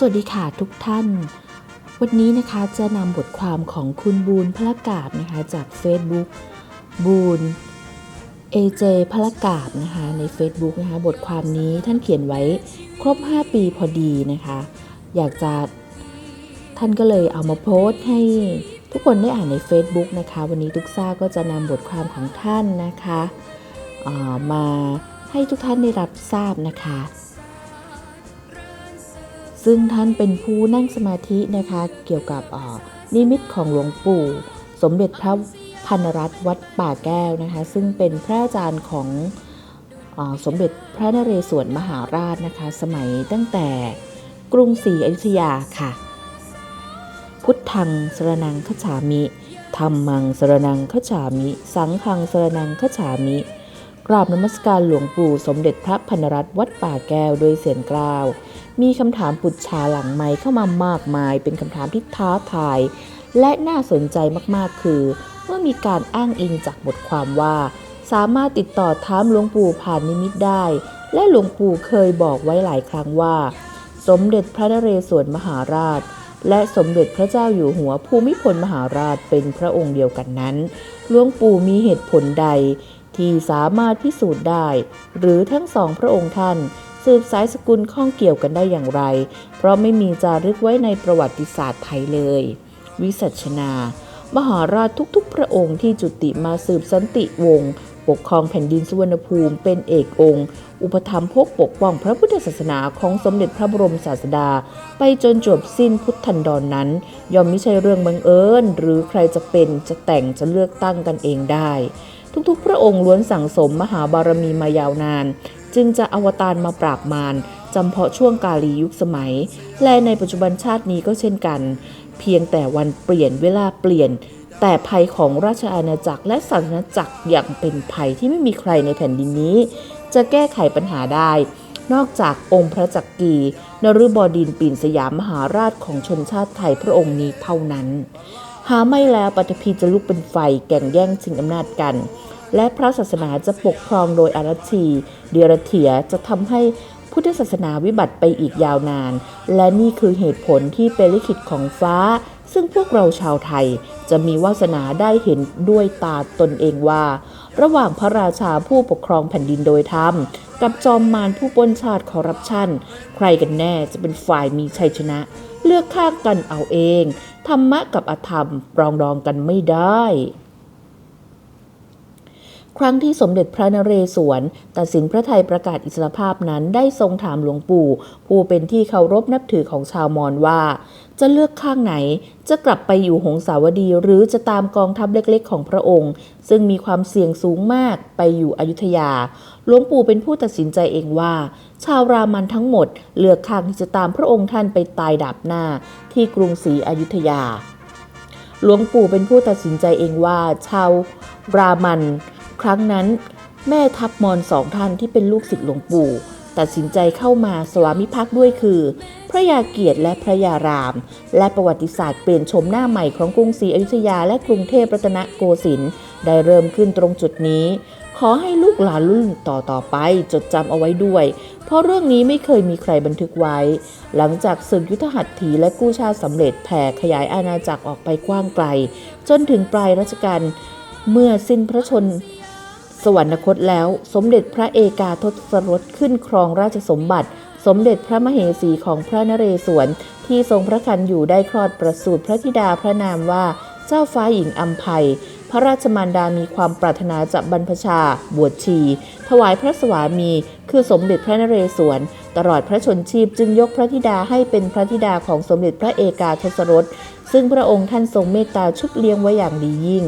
สวัสดีค่ะทุกท่าน วันนี้นะคะจะนำบทความของคุณบูนพละกาบนะคะจาก Facebook บูน AJ พละกาบนะคะใน Facebook นะคะบทความนี้ท่านเขียนไว้ครบ 5 ปีพอดีนะคะ อยากจะท่านก็เลยเอามาโพสต์ให้ทุกคนได้อ่านใน Facebook นะคะ วันนี้ทุกซ่าก็จะนำบทความของท่านนะคะมาให้ทุกท่านได้รับทราบนะคะ ซึ่งท่านเป็นผู้นั่งสมาธินะคะเกี่ยวกับนิมิตของหลวงปู่ สมเด็จพระพันรัตน์วัดป่าแก้วนะคะซึ่งเป็นพระอาจารย์ของอสมเด็จพระนเรศวรมหาราชนะคะสมัยตั้งแต่กรุงศรีอยุธยาค่ะ พุทธังสรนังคจฉามิธรรมังสรนังคจฉามิ สังฆังสรนังคจฉามิ กราบนมัสการหลวงปู่สมเด็จพระพันรัตน์วัดป่าแก้วโดยเสียงกล่าว มีคำถามปุจฉาหลังไม้เข้ามามากมาย เป็นคำถามที่ท้าทาย และน่าสนใจมากๆ คือ เมื่อมีการอ้างอิงจากบทความว่า สามารถติดต่อถามหลวงปู่ผ่านนิมิตได้ และหลวงปู่เคยบอกไว้หลายครั้งว่า สมเด็จพระนเรศวรมหาราชและสมเด็จพระเจ้าอยู่หัวภูมิพลมหาราชเป็นพระองค์เดียวกันนั้นหลวงปู่มีเหตุผลใด ที่สามารถพิสูจน์ได้ หรือทั้งสองพระองค์ท่าน สืบสายสกุลข้องเกี่ยวกันได้อย่างไร เพราะไม่มีจารึกไว้ในประวัติศาสตร์ไทยเลย วิสัชนา มหาราชทุกๆ พระองค์ที่จุติมาสืบสันติวงศ์ปกครองแผ่นดินสุวรรณภูมิเป็นเอกองค์ อุปถัมภกปกป้องพระพุทธศาสนาของสมเด็จพระบรมศาสดา ไปจนจบสิ้นพุทธันดรนนั้น ย่อมไม่ใช่เรื่องบังเอิญ หรือใครจะเป็นจะแต่งจะเลือกตั้งกันเองได้ ทุกๆ พระองค์ล้วนสั่งสมมหาบารมีมายาวนาน จึงจะอวตารมาปราบมารจำเพาะช่วงกาลียุคสมัย และในปัจจุบันชาตินี้ก็เช่นกัน เพียงแต่วันเปลี่ยนเวลาเปลี่ยน แต่ภัยของราชอาณาจักรและศาสนาจักรยังเป็นภัยที่ไม่มีใครในแผ่นดินนี้ จะแก้ไขปัญหาได้ นอกจากองค์พระจักรีนฤบดินปิ่นสยามมหาราชของชนชาติไทยพระองค์นี้เท่านั้น หาไม่แล้วปฐพีจะลุกเป็นไฟแก่งแย่งชิงอำนาจกัน และพระศาสนาจะปกครองโดยอารัชีเดียรเถียจะทำให้พุทธศาสนาวิบัติไปอีกยาวนาน และนี่คือเหตุผลที่เป็นลิขิตของฟ้า ซึ่งพวกเราชาวไทยจะมีวาสนาได้เห็นด้วยตาตนเองว่า ระหว่างพระราชาผู้ปกครองแผ่นดินโดยธรรม กับจอมมารผู้ปนชาติคอร์รัปชัน ใครกันแน่จะเป็นฝ่ายมีชัยชนะ เลือกข้างกันเอาเอง ธรรมะกับอธรรมปรองดองกันไม่ได้ ครั้งที่สมเด็จพระนเรศวรตัดสินพระไทยประกาศอิสรภาพนั้นได้ทรงถามหลวงปู่ ผู้เป็นที่เคารพนับถือของชาวมอญว่า จะเลือกข้างไหน จะกลับไปอยู่หงสาวดีหรือจะตามกองทัพเล็กๆ ของพระองค์ ซึ่งมีความเสี่ยงสูงมากไปอยู่อยุธยา หลวงปู่เป็นผู้ตัดสินใจเองว่า ชาวรามันทั้งหมด เลือกข้างที่จะตามพระองค์ท่านไปตายดาบหน้า ที่กรุงศรีอยุธยา หลวงปู่เป็นผู้ตัดสินใจเองว่า ชาวรามัน ครั้งนั้น แม่ทัพมอญสองท่านที่เป็นลูกศิษย์หลวงปู่ ตัดสินใจเข้ามาสวามิภักดิ์ด้วยคือ พระยาเกียรติและพระยาราม และประวัติศาสตร์เปลี่ยนชมหน้าใหม่ของกรุงศรีอยุธยาและกรุงเทพรัตนโกสินทร์ได้เริ่มขึ้นตรงจุดนี้ ขอให้ลูกหลานรุ่นต่อต่อๆไปจดจำเอาไว้ด้วย เพราะเรื่องนี้ไม่เคยมีใครบันทึกไว้ หลังจากศึกยุทธหัตถีและกู้ชาติสำเร็จแผ่ขยายอาณาจักรออกไปกว้างไกล จนถึงปลายรัชกาลเมื่อสิ้นพระชน สวรรคตแล้ว สมเด็จพระเอกาทศรสขึ้นครองราชสมบัติ สมเด็จพระมเหสีของพระนเรศวร ที่ทรงพระคันอยู่ได้คลอดประสูติพระธิดาพระนามว่าเจ้าฟ้าหญิงอัมภัย พระราชมารดามีความปรารถนาจะบรรพชา บวชชี ถวายพระสวามี คือสมเด็จพระนเรศวร ตลอดพระชนชีพจึงยกพระธิดาให้เป็นพระธิดาของสมเด็จพระเอกาทศรสซึ่งพระองค์ท่านทรงเมตตาชุบเลี้ยงไว้อย่างดียิ่ง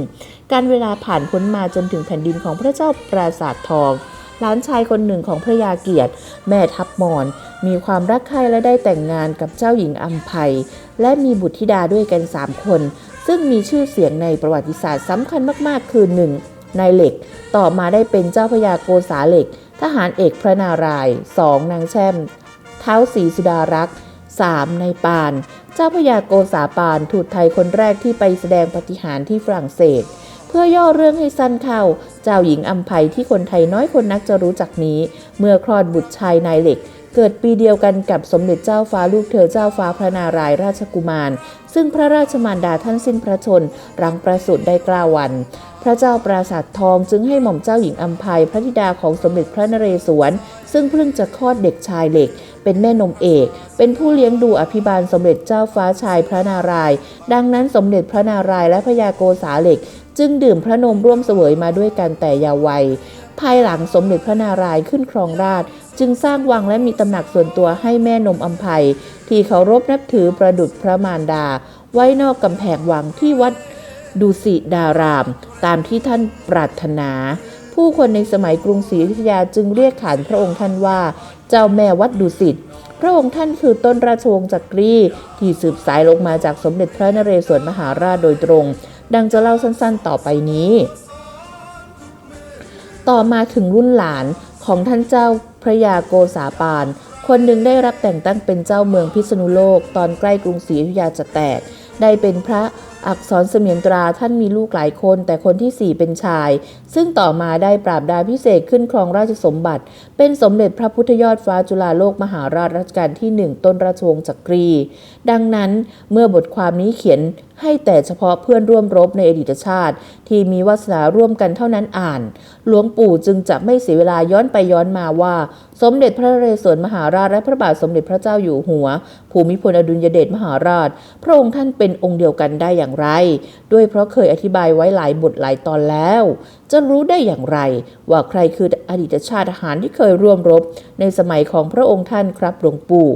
การเวลาผ่านพ้นมาจนถึงแผ่นดินของพระเจ้าปราสาททองหลานชายคนหนึ่งของพระยาเกียรติ แม่ทัพมอญมีความรักใคร่และได้แต่งงานกับเจ้าหญิงอัมภัย และมีบุตรธิดาด้วยกันสามคน ซึ่งมีชื่อเสียงในประวัติศาสตร์สำคัญมากๆ คือ 1. นายเหล็ก ต่อมาได้เป็นเจ้าพระยาโกษาเหล็ก ทหารเอกพระนารายณ์ 2. นางแช่ม เท้าศรีสุดารักษ์ 3. นายปาน เจ้าพระยาโกษาปานทูตไทยคนแรกที่ไปแสดงปฏิหารที่ฝรั่งเศสเพื่อย่อเรื่องให้สั้นเข้า เจ้าหญิงอัมภัยที่คนไทยน้อยคนนักจะรู้จักนี้ เมื่อคลอดบุตรชายนายเหล็ก เกิดปีเดียวกันกับสมเด็จเจ้าฟ้าลูกเธอเจ้าฟ้าพระนารายราชกุมาร ซึ่งพระราชมารดาท่านสิ้นพระชนรังประสูติได้กล้าวัน พระเจ้าปราสาททองจึงให้หม่อมเจ้าหญิงอัมภัยพระธิดาของสมเด็จพระนเรศวร ซึ่งเพิ่งจะคลอดเด็กชายเหล็ก เป็นแม่นมเอก เป็นผู้เลี้ยงดูอภิบาลสมเด็จเจ้าฟ้าชายพระนารายณ์ดังนั้นสมเด็จพระนารายณ์และพระยาโกษาเหล็ก จึงดื่มพระนมร่วมเสวยมาด้วยกันแต่ยาวัย ภายหลังสมเด็จพระนารายณ์ขึ้นครองราชจึงสร้างวังและมีตำหนักส่วนตัวให้แม่นมอัมภัย ที่เคารพนับถือประดุจพระมารดา ไว้นอกกำแพงวังที่วัดดุสิดาราม ตามที่ท่านปรารถนา ผู้คนในสมัยกรุงศรีอยุธยาจึงเรียกขานพระองค์ท่านว่า เจ้าแม่วัดดุสิตพระองค์ท่านคือต้นราชวงศ์จักรีที่สืบสายลงมาจากสมเด็จพระนเรศวรมหาราชโดยตรง ดังจะเล่าสั้นๆต่อไปนี้ ต่อมาถึงรุ่นหลานของท่านเจ้าพระยาโกษาปาน คนหนึ่งได้รับแต่งตั้งเป็นเจ้าเมืองพิษณุโลก ตอนใกล้กรุงศรีอยุธยาจะแตก ได้เป็นพระ อักษรเสมียนตราท่านมีลูกหลายคน แต่คนที่สี่เป็นชาย ซึ่งต่อมาได้ปราบดาพิเศษขึ้นครองราชสมบัติ เป็นสมเด็จพระพุทธยอดฟ้าจุฬาโลกมหาราชรัชกาลที่หนึ่งต้นราชวงศ์จักรี ดังนั้นเมื่อบทความนี้เขียนให้แต่เฉพาะเพื่อนร่วมรบในอดีตชาติ ที่มีวาสนาร่วมกันเท่านั้นอ่าน หลวงปู่จึงจะไม่เสียเวลาย้อนไปย้อนมาว่า สมเด็จพระเรศวรมหาราชและพระบาทสมเด็จพระเจ้าอยู่หัว ภูมิพลอดุลยเดชมหาราช พระองค์ท่านเป็นองค์เดียวกันได้อย่างไร ด้วยเพราะเคยอธิบายไว้หลายบทหลายตอนแล้ว จะรู้ได้อย่างไร ว่าใครคืออดีตชาติทหารที่เคยร่วมรบ ในสมัยของพระองค์ท่านครับหลวงปู่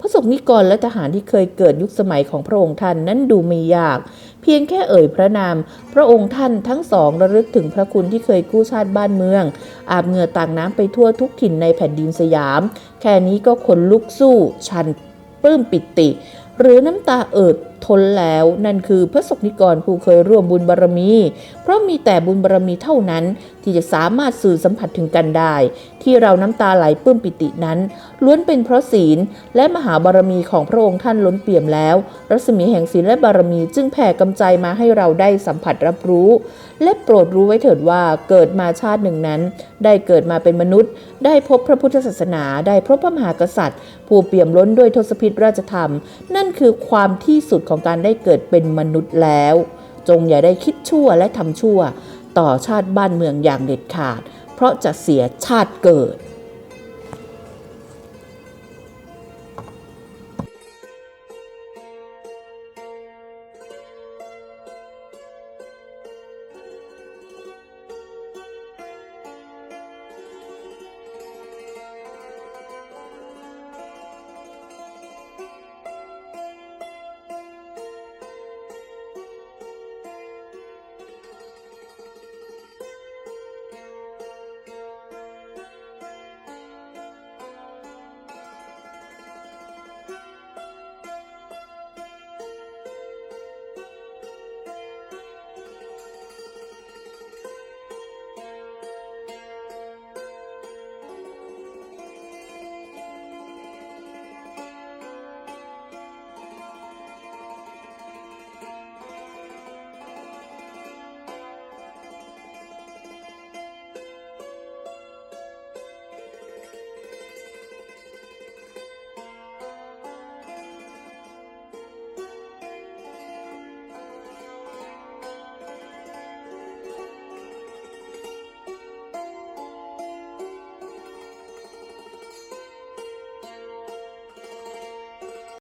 พระสงฆ์นิกรและทหารที่เคยเกิดยุคสมัยของพระองค์ท่านนั้นดูไม่ยาก เพียงแค่เอ่ยพระนาม พระองค์ท่านทั้งสองระลึกถึงพระคุณที่เคยกู้ชาติบ้านเมือง อาบเหงื่อต่างน้ำไปทั่วทุกถิ่นในแผ่นดินสยาม แค่นี้ก็ขนลุกสู้ชันปลื้มปิติ หรือน้ำตาเอิด ทนแล้ว นั่นคือพระสกนิกรผู้เคยร่วมบุญบารมี เพราะมีแต่บุญบารมีเท่านั้น ที่จะสามารถสื่อสัมผัสถึงกันได้ ที่เราน้ำตาไหลปื้มปิตินั้น ล้วนเป็นเพราะศีล และมหาบารมีของพระองค์ท่านล้นเปี่ยมแล้ว รัศมีแห่งศีลและบารมีจึงแผ่กำใจมาให้เราได้สัมผัสรับรู้ และโปรดรู้ไว้เถิดว่าเกิดมาชาติหนึ่งนั้น ได้เกิดมาเป็นมนุษย์ ได้พบพระพุทธศาสนา ได้พบพระมหากษัตริย์ ผู้เปี่ยมล้นด้วยทศพิธราชธรรม นั่นคือความที่สุดของของการได้เกิดเป็นมนุษย์แล้ว จงอย่าได้คิดชั่วและทำชั่ว ต่อชาติบ้านเมืองอย่างเด็ดขาด เพราะจะเสียชาติเกิด